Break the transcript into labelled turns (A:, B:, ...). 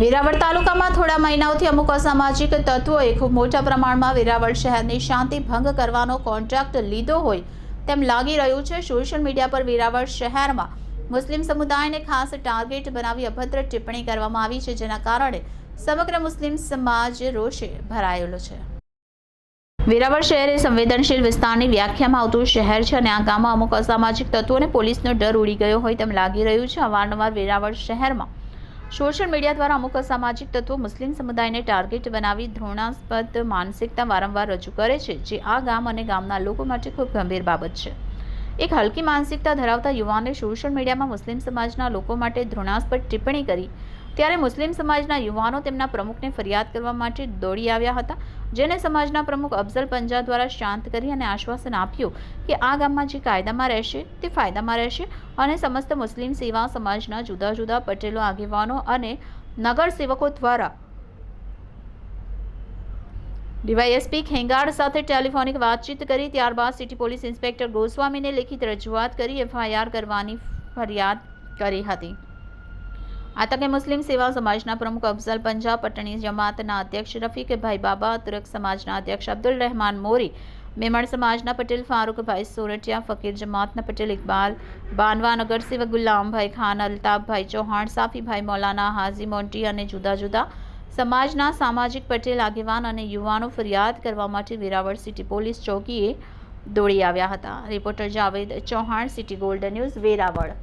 A: વેરાવળ તાલુકામાં થોડા મહિનાઓથી અમુક અસામાજિક તત્વોએ ખૂબ મોટા પ્રમાણમાં વેરાવળ શહેરની શાંતિ ભંગ કરવાનો કોન્ટ્રાક્ટ લીધો હોય તેમ લાગી રહ્યું છે. સોશિયલ મીડિયા પર વેરાવળ શહેરમાં મુસ્લિમ સમુદાયને ખાસ ટાર્ગેટ બનાવી અભદ્ર ટિપ્પણી કરવામાં આવી છે, જેના કારણે સમગ્ર મુસ્લિમ સમાજ રોષે ભરાયેલો છે. વેરાવળ શહેર એ સંવેદનશીલ વિસ્તારની વ્યાખ્યામાં આવતું શહેર છે અને આ ગામમાં અમુક અસામાજિક તત્વોને પોલીસનો ડર ઉડી ગયો હોય તેમ લાગી રહ્યું છે. અવારનવાર વેરાવળ શહેરમાં સોશિયલ મીડિયા દ્વારા અમુક અસામાજિક તત્વો મુસ્લિમ સમુદાયને ટાર્ગેટ બનાવી ધૃણાસ્પદ માનસિકતા વારંવાર રજૂ કરે છે, જે આ ગામ અને ગામના લોકો માટે ખૂબ ગંભીર બાબત છે. એક હલકી માનસિકતા ધરાવતા યુવાને સોશિયલ મીડિયામાં મુસ્લિમ સમાજના લોકો માટે ધૃણાસ્પદ ટિપ્પણી કરી ત્યારે મુસ્લિમ સમાજના યુવાનો તેમના પ્રમુખને ફરિયાદ કરવા માટે દોડી આવ્યા હતા, જેને સમાજના પ્રમુખ અફઝલ પંજા દ્વારા શાંત કરી અને આશ્વાસન આપ્યું કે આ ગામમાં જે કાયદામાં રહેશે તે ફાયદામાં રહેશે અને સમસ્ત મુસ્લિમ સેવા સમાજના જુદા જુદા પટેલો, આગેવાનો અને નગરસેવકો દ્વારા ડીવાયએસપી ખેંગાડ સાથે ટેલિફોનિક વાતચીત કરી, ત્યારબાદ સિટી પોલીસ ઇન્સ્પેક્ટર ગોસ્વામીને લેખિત રજૂઆત કરી, એફઆઈઆર કરવાની ફરિયાદ કરી હતી. આ મુસ્લિમ સેવા સમાજના પ્રમુખ અફઝલ પંજા પટણી જમાતના અધ્યક્ષ રફીકભાઈ બાબા, તુરક સમાજના અધ્યક્ષ અબ્દુલ રહેમાન મોરી, મેમણ સમાજના પટેલ ફારૂકભાઈ સોરઠિયા, ફકીર જમાતના પટેલ ઇકબાલ, બાનવા નગરસેવક ગુલામભાઈ ખાન અલ્તાફભાઈ ચૌહાણ સાફીભાઈ મૌલાના, હાજી મોન્ટી અને જુદા જુદા સમાજના સામાજિક પટેલ, આગેવાન અને યુવાનો ફરિયાદ કરવા માટે વેરાવળ સિટી પોલીસ ચોકીએ દોડી આવ્યા હતા. Reporter Javed Chauhan, city golden news, Veraval.